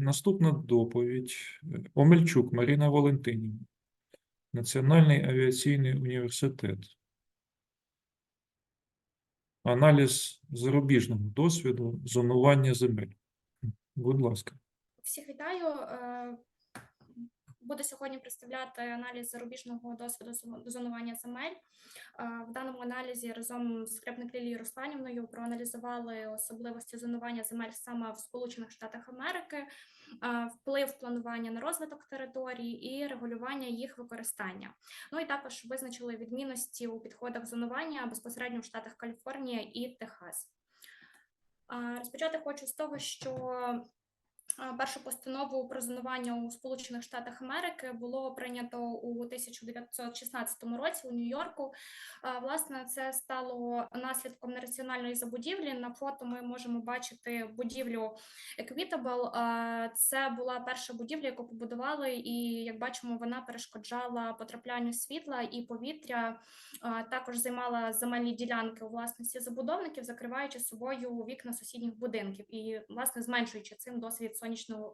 Наступна доповідь. Омельчук Маріна Валентинівна. Національний авіаційний університет. Аналіз зарубіжного досвіду зонування земель. Будь ласка. Всіх вітаю. Е, Буду сьогодні представляти аналіз зарубіжного досвіду зонування земель. В даному аналізі разом з Скрипник Лілією Русланівною проаналізували особливості зонування земель саме в Сполучених Штатах Америки, вплив планування на розвиток територій і регулювання їх використання. Ну і також визначили відмінності у підходах зонування безпосередньо в штатах Каліфорнія і Техас. Розпочати хочу з того, що першу постанову про зонування у Сполучених Штатах Америки було прийнято у 1916 році у Нью-Йорку. Власне, це стало наслідком нераціональної забудівлі. На фото ми можемо бачити будівлю Equitable. Це була перша будівля, яку побудували, і як бачимо, вона перешкоджала потраплянню світла і повітря. Також займала земельні ділянки у власності забудовників, закриваючи собою вікна сусідніх будинків і власне зменшуючи цим досвід сонячного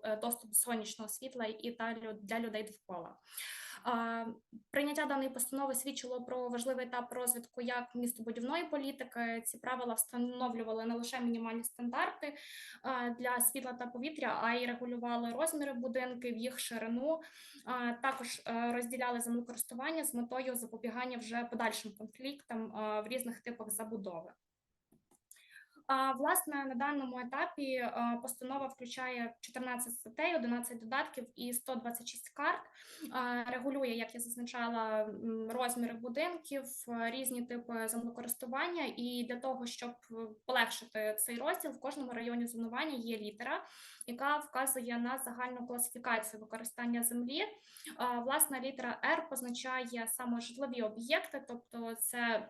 е, доступ до сонячного світла і та для людей довкола. Прийняття даної постанови свідчило про важливий етап розвитку як містобудівної політики. Ці правила встановлювали не лише мінімальні стандарти для світла та повітря, а й регулювали розміри будинків, їх ширину. Також е, розділяли землекористування з метою запобігання вже подальшим конфліктам в різних типах забудови. Власне, на даному етапі постанова включає 14 статей, 11 додатків і 126 карт. Регулює, як я зазначала, розміри будинків, е, різні типи землекористування. І для того, щоб е, полегшити цей розділ, в кожному районі зонування є літера, яка вказує на загальну класифікацію використання землі. А, Власне, літера R позначає саме житлові об'єкти, тобто це е,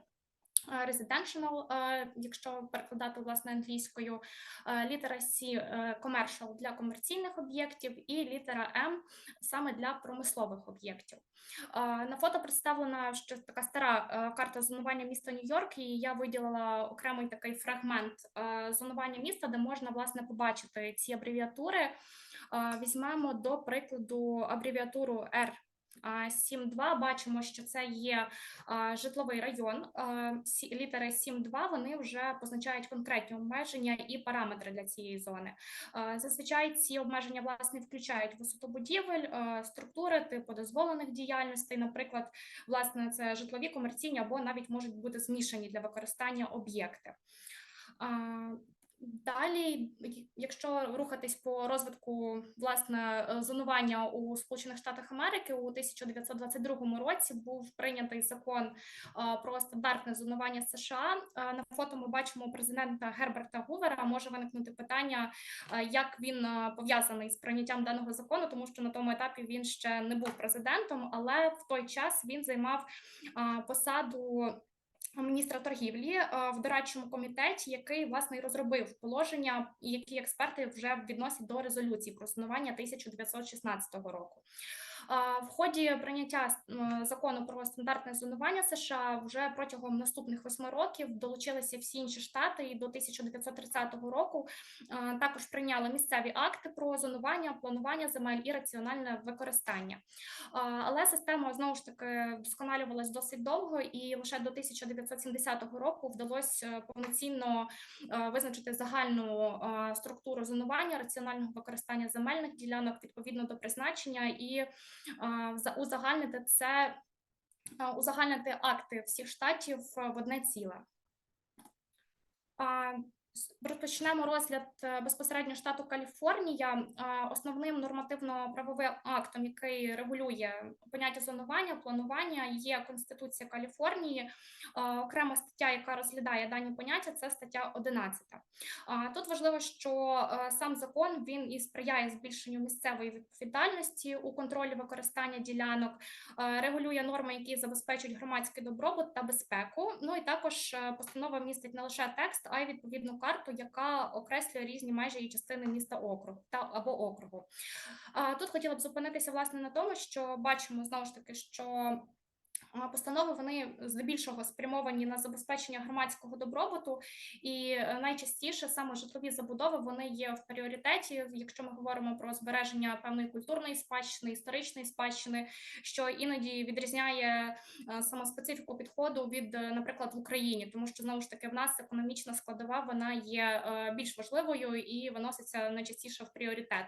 residential, е, якщо перекладати власне англійською, е, літера C е, commercial для комерційних об'єктів, і літера M саме для промислових об'єктів. Е, На фото представлена ще така стара е, карта зонування міста Нью-Йорк, і я виділила окремий такий фрагмент е, зонування міста, де можна власне побачити ці абревіатури. Е, Візьмемо до прикладу абревіатуру R. 7.2 бачимо, що це є житловий район. Літери 7.2 вони вже позначають конкретні обмеження і параметри для цієї зони. Зазвичай ці обмеження власне включають висоту будівель, структури типу дозволених діяльностей, наприклад, власне, це житлові, комерційні або навіть можуть бути змішані для використання об'єкти. Далі, якщо рухатись по розвитку власне е, зонування у Сполучених Штатах Америки у 1922 році був прийнятий закон е, про стандартне зонування США. Е, На фото ми бачимо президента Герберта Гувера. Може виникнути питання, як він пов'язаний з прийняттям даного закону, тому що на тому етапі він ще не був президентом, але в той час він займав посаду міністра торгівлі е, в дорадчому комітеті, який власне і розробив положення, які експерти вже відносять до резолюції про існування 1916 року. В ході прийняття закону про стандартне зонування США вже протягом наступних восьми років долучилися всі інші штати, і до 1930 року також прийняли місцеві акти про зонування, планування земель і раціональне використання. Але система знову ж таки вдосконалювалась досить довго, і лише до 1970 року вдалося повноцінно е, визначити загальну е, структуру зонування, раціонального використання земельних ділянок відповідно до призначення і е, узагальнити це, е, узагальнити акти всіх штатів е, в одне ціле. Розпочнемо розгляд е, безпосередньо штату Каліфорнія. Основним нормативно-правовим актом, який регулює поняття зонування, планування, є Конституція Каліфорнії. Окрема стаття, яка розглядає дані поняття, це стаття 11. А, Тут важливо, що е, сам закон він і сприяє збільшенню місцевої відповідальності у контролі використання ділянок, е, регулює норми, які забезпечують громадський добробут та безпеку. Ну і також е, постанова містить не лише текст, а й відповідну карту, яка окреслює різні межі і частини міста округ та або округу. Тут хотіла б зупинитися власне на тому, що бачимо знову ж таки, що Постанови вони здебільшого спрямовані на забезпечення громадського добробуту, і е, найчастіше саме житлові забудови вони є в пріоритеті, якщо ми говоримо про збереження певної культурної спадщини, історичної спадщини, що іноді відрізняє е, саме специфіку підходу від, е, наприклад, в Україні, тому що знову ж таки в нас економічна складова вона є більш важливою і виноситься найчастіше в пріоритет,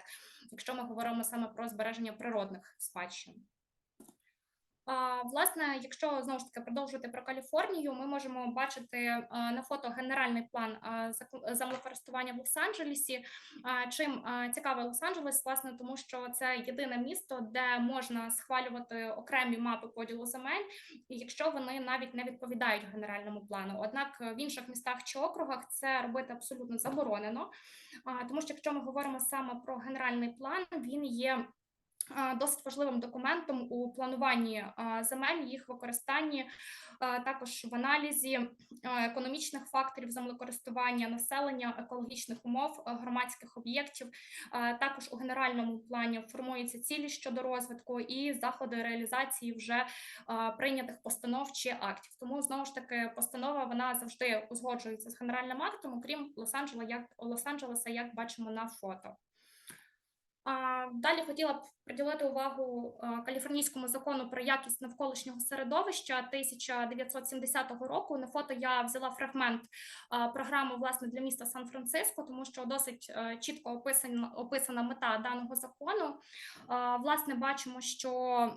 якщо ми говоримо саме про збереження природних спадщин. Власне, якщо знову ж таки продовжувати про Каліфорнію, ми можемо бачити на фото генеральний план а, землекористування в Лос-Анджелесі. Чим а, цікавий Лос-Анджелес, власне, тому що це єдине місто, де можна схвалювати окремі мапи поділу земель, якщо вони навіть не відповідають генеральному плану. Однак в інших містах чи округах це робити абсолютно заборонено. Тому що якщо ми говоримо саме про генеральний план, він є досить важливим документом у плануванні земель, їх використанні, також в аналізі економічних факторів землекористування, населення, екологічних умов, громадських об'єктів. Також у генеральному плані формуються цілі щодо розвитку і заходи реалізації вже прийнятих постанов чи актів. Тому знову ж таки постанова вона завжди узгоджується з генеральним актом, окрім Лос-Анджелеса, як Лос-Анджелеса, як бачимо на фото. Далі хотіла б приділити увагу каліфорнійському закону про якість навколишнього середовища 1970 року. На фото я взяла фрагмент програми власне для міста Сан-Франциско, тому що досить е, чітко описана описана мета даного закону. Власне, бачимо, що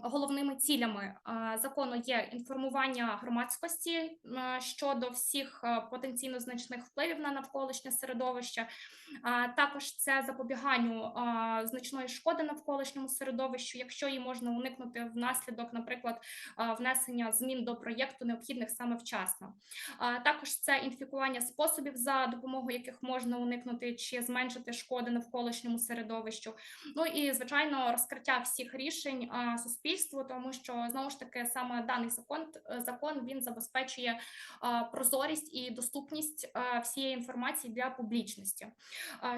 головними цілями закону є інформування громадськості е, щодо всіх е, потенційно значних впливів на навколишнє середовище. Також це запобіганню значної шкоди навколишньому середовищу, якщо її можна уникнути внаслідок, наприклад, внесення змін до проєкту, необхідних саме вчасно. Також це інфікування способів, за допомогою яких можна уникнути чи зменшити шкоди навколишньому середовищу. Ну і звичайно, розкриття всіх рішень суспільству, тому що знову ж таки саме даний закон закон він забезпечує прозорість і доступність всієї інформації для публічності.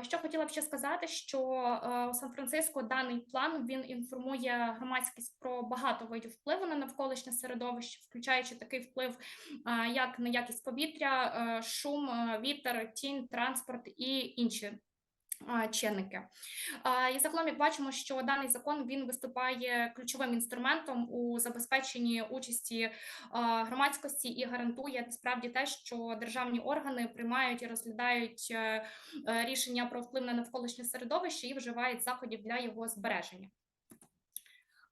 Що хотіла б ще сказати, що у Сан-Франциско даний план він інформує громадськість про багато видів впливу на навколишнє середовище, включаючи такий вплив, як на якість повітря, е, шум, е, вітер, тінь, транспорт і інші. Чинники і загалом, як бачимо, що даний закон він виступає ключовим інструментом у забезпеченні участі громадськості і гарантує насправді те, що державні органи приймають і розглядають е, е, рішення про вплив на навколишнє середовище і вживають заходів для його збереження.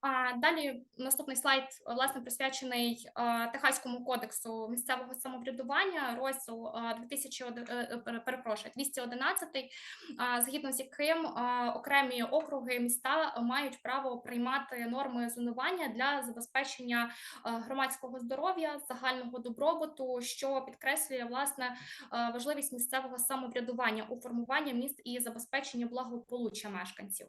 А далі наступний слайд власне присвячений Техаському кодексу місцевого самоврядування, розділ а, 2001, е, е, перепрошую, 211, а, згідно з яким окремі округи міста мають право приймати норми зонування для забезпечення громадського здоров'я, загального добробуту, що підкреслює власне важливість місцевого самоврядування у формуванні міст і забезпечення благополуччя мешканців.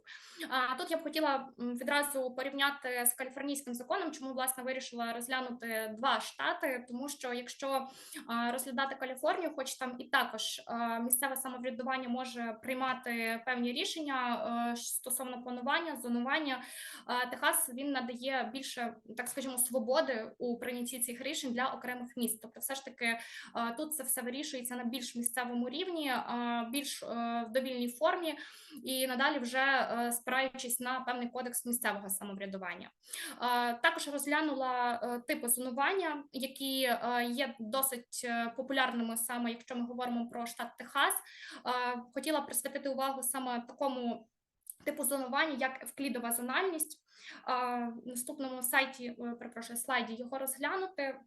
Тут я б хотіла відразу порівняти з каліфорнійським законом, чому власне вирішила розглянути два штати, тому що якщо розглядати Каліфорнію, хоч там і також місцеве самоврядування може приймати певні рішення е, стосовно планування, зонування, Техас він надає більше, так скажімо, свободи у прийнятті цих рішень для окремих міст. Тобто, все ж таки тут це все вирішується на більш місцевому рівні, більш е, в довільній формі і надалі вже е, спираючись на певний кодекс місцевого самоврядування. Е, Також розглянула е, типи зонування, які е, є досить е, популярними саме, якщо ми говоримо про штат Техас. Хотіла присвятити увагу саме такому. Типу зонування, як евклідова зональність, в наступному сайті, перепрошую, слайді його розглянути.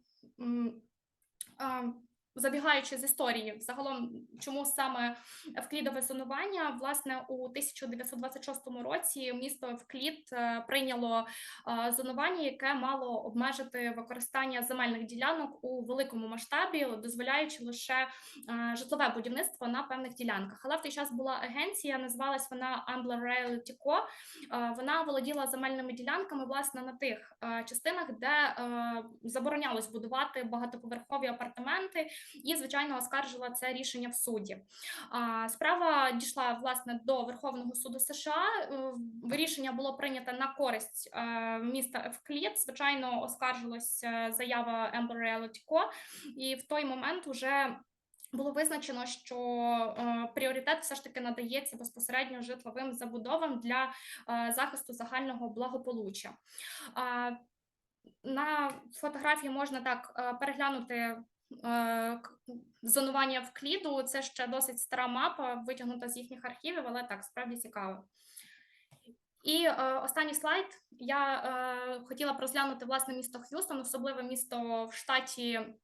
Забігаючи з історії, загалом, чому саме Евклідове зонування, власне, у 1926 році місто Евклід е, прийняло е, зонування, яке мало обмежити використання земельних ділянок у великому масштабі, дозволяючи лише е, житлове будівництво на певних ділянках. Але в той час була агенція, називалась вона Ambler Realty Co. Вона володіла земельними ділянками власне на тих частинах, де заборонялось будувати багатоповерхові апартаменти і, звичайно, оскаржила це рішення в суді. Справа дійшла власне до Верховного суду США. Е, Рішення було прийнято на користь е, міста Евклід. Звичайно, оскаржилась е, заява Amber Reality. І в той момент уже було визначено, що е, пріоритет все ж таки надається безпосередньо житловим забудовам для е, захисту загального благополуччя. Е, на фотографії можна так переглянути зонування в кліду. Це ще досить стара мапа, витягнута з їхніх архівів, але так справді цікаво. І е, останній слайд. Я е, хотіла б розглянути власне місто Х'юстон, особливе місто в штаті е,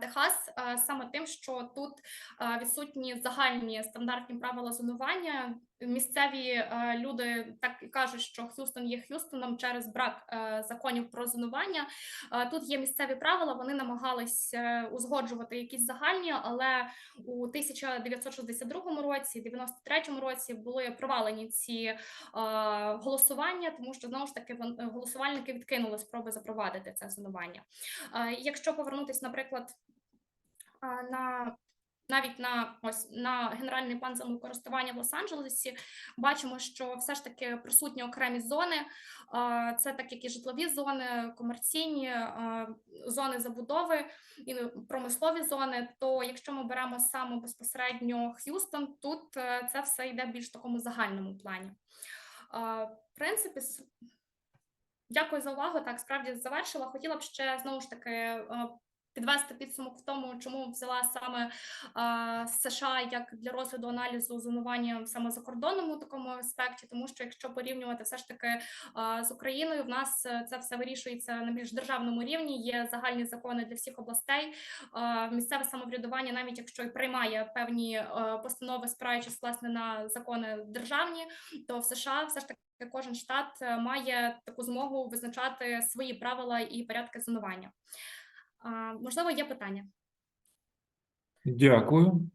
Техас, саме тим, що тут відсутні загальні стандартні правила зонування. Місцеві люди так і кажуть, що Х'юстон є Х'юстоном через брак законів про зонування. Тут є місцеві правила. Вони намагались е, узгоджувати якісь загальні, але у 1962 році, 93 році були провалені ці голосування, тому що знову ж таки голосувальники відкинули спроби запровадити це зонування. Якщо повернутися, наприклад, е, на навіть на ось на генеральний план землекористування в Лос-Анджелесі бачимо, що все ж таки присутні окремі зони. Це так як і житлові зони, комерційні зони забудови і промислові зони. То якщо ми беремо саме безпосередньо Х'юстон, тут е, це все йде більш такому загальному плані. В принципі, дякую за увагу. Так, справді завершила. Хотіла б ще знову ж таки е, підвести підсумок в тому, чому взяла саме е, США як для розгляду аналізу зонування саме за кордонному такому аспекті, тому що якщо порівнювати все ж таки е, з Україною, в нас е, це все вирішується на більш державному рівні. Є загальні закони для всіх областей. Е, Місцеве самоврядування, навіть якщо і приймає певні е, постанови, спираючись власне на закони державні, то в США все ж таки кожен штат е, має таку змогу визначати свої правила і порядки зонування. Можливо, є питання. Дякую.